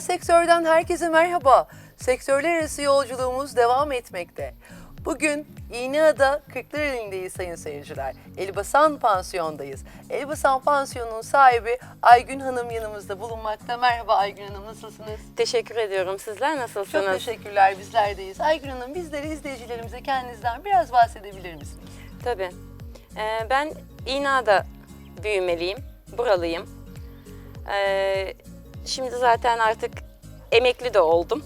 Sektörden herkese merhaba. Sektörler arası yolculuğumuz devam etmekte. Bugün İğneada Kırklareli'ndeyiz sayın seyirciler. Elbasan Pansiyon'dayız. Elbasan Pansiyon'un sahibi Aygün Hanım yanımızda bulunmakta. Merhaba Aygün Hanım nasılsınız? Teşekkür ediyorum. Sizler nasılsınız? Çok teşekkürler bizlerdeyiz. Aygün Hanım bizleri izleyicilerimize kendinizden biraz bahsedebilir misiniz? Tabii. Ee, ben İna'da büyümeliyim. Buralıyım. Ee, şimdi zaten artık emekli de oldum.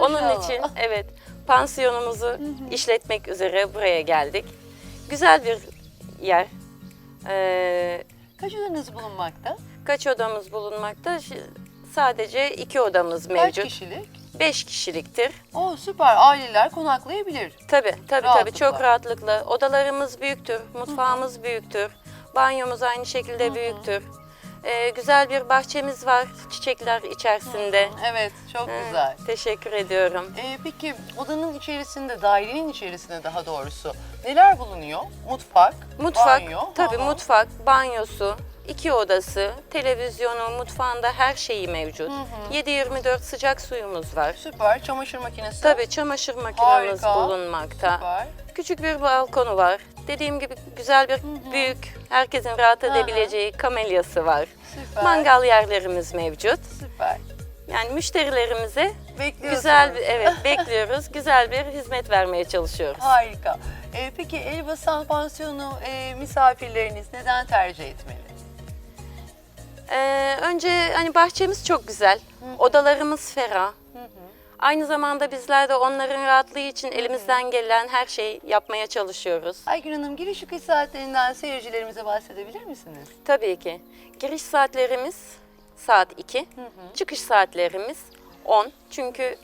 Onun Maşallah. için evet pansiyonumuzu işletmek üzere buraya geldik. Güzel bir yer. Ee, Kaç odanız bulunmakta? kaç odamız bulunmakta? Sadece iki odamız Kaç mevcut. kişilik? Beş kişiliktir. Oo süper aileler konaklayabilir. Tabii tabii tabii Rahatlıkla. çok rahatlıkla. Odalarımız büyüktür, mutfağımız büyüktür, banyomuz aynı şekilde büyüktür. Ee, güzel bir bahçemiz var çiçekler içerisinde. Evet çok Ee, güzel. Teşekkür ediyorum. Ee, peki odanın içerisinde, dairenin içerisinde daha doğrusu neler bulunuyor? Mutfak, Mutfak, banyo. tabii Aha. mutfak, banyosu, iki odası, televizyonu, mutfağında her şeyi mevcut. 7-24 sıcak suyumuz var. Süper. Çamaşır makinesi. Tabii çamaşır makinemiz Harika. bulunmakta. Süper. Küçük bir balkonu var. Dediğim gibi güzel bir büyük, herkesin rahat hı. edebileceği kamelyası var. Süper. Mangal yerlerimiz mevcut. Süper. Yani müşterilerimize Bekliyorsunuz. güzel bir evet bekliyoruz. Güzel bir hizmet vermeye çalışıyoruz. Harika. Ee, peki Elbasan Pansiyonu e, misafirleriniz neden tercih etmeli? Ee, önce hani bahçemiz çok güzel. Odalarımız ferah. Aynı zamanda bizler de onların rahatlığı için elimizden gelen her şeyi yapmaya çalışıyoruz. Aygün Hanım giriş çıkış saatlerinden seyircilerimize bahsedebilir misiniz? Tabii ki. Giriş saatlerimiz saat 2. Çıkış saatlerimiz 10. Çünkü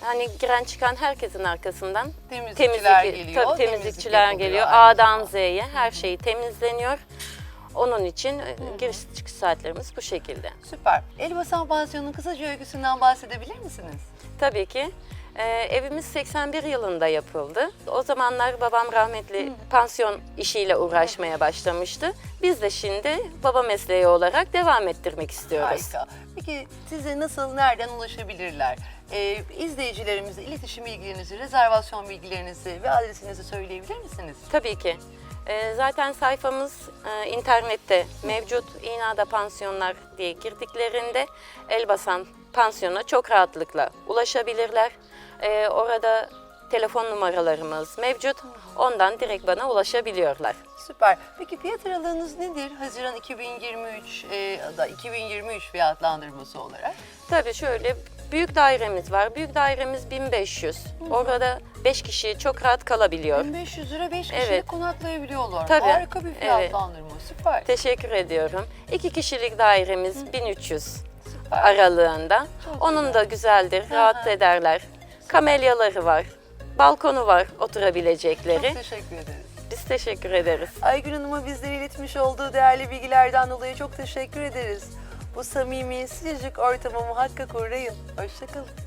hani giren çıkan herkesin arkasından Temizlikçiler temizlik- geliyor, Tabii temizlik temizlikçiler yapılıyor geliyor. aynı A'dan. Z'ye her şey temizleniyor. Onun için e, giriş çıkış saatlerimiz bu şekilde. Süper. Elbasan Pansiyonu'nun kısaca öyküsünden bahsedebilir misiniz? Tabii ki. e, evimiz 81 yılında yapıldı. O zamanlar babam rahmetli pansiyon işiyle uğraşmaya başlamıştı. Biz de şimdi baba mesleği olarak devam ettirmek istiyoruz. Harika. Peki size nasıl, nereden ulaşabilirler? Ee, izleyicilerimize iletişim bilgilerinizi, rezervasyon bilgilerinizi ve adresinizi söyleyebilir misiniz? Tabii ki. Ee, zaten sayfamız e, internette mevcut. İnada Pansiyonlar diye girdiklerinde Elbasan Pansiyon'a çok rahatlıkla ulaşabilirler. Ee, orada telefon numaralarımız mevcut. Ondan direkt bana ulaşabiliyorlar. Süper. Peki fiyat aralığınız nedir? Haziran 2023 e, da 2023 fiyatlandırması olarak. Tabii şöyle büyük dairemiz var. Büyük dairemiz 1500. Orada 5 kişi çok rahat kalabiliyor. 1500 lira 5 kişilik Evet. konaklayabiliyorlar. Tabii. Harika bir fiyatlandırma. Süper. Teşekkür ediyorum. İki kişilik dairemiz 1300 Süper. aralığında. Çok Onun güzel. da güzeldir, rahat ederler. Kamelyaları var, balkonu var oturabilecekleri. Çok teşekkür ederiz. Biz teşekkür ederiz. Aygün Hanım'a bizlere iletmiş olduğu değerli bilgilerden dolayı çok teşekkür ederiz. Bu samimi, sıcacık ortamı muhakkak uğrayın. Hoşçakalın.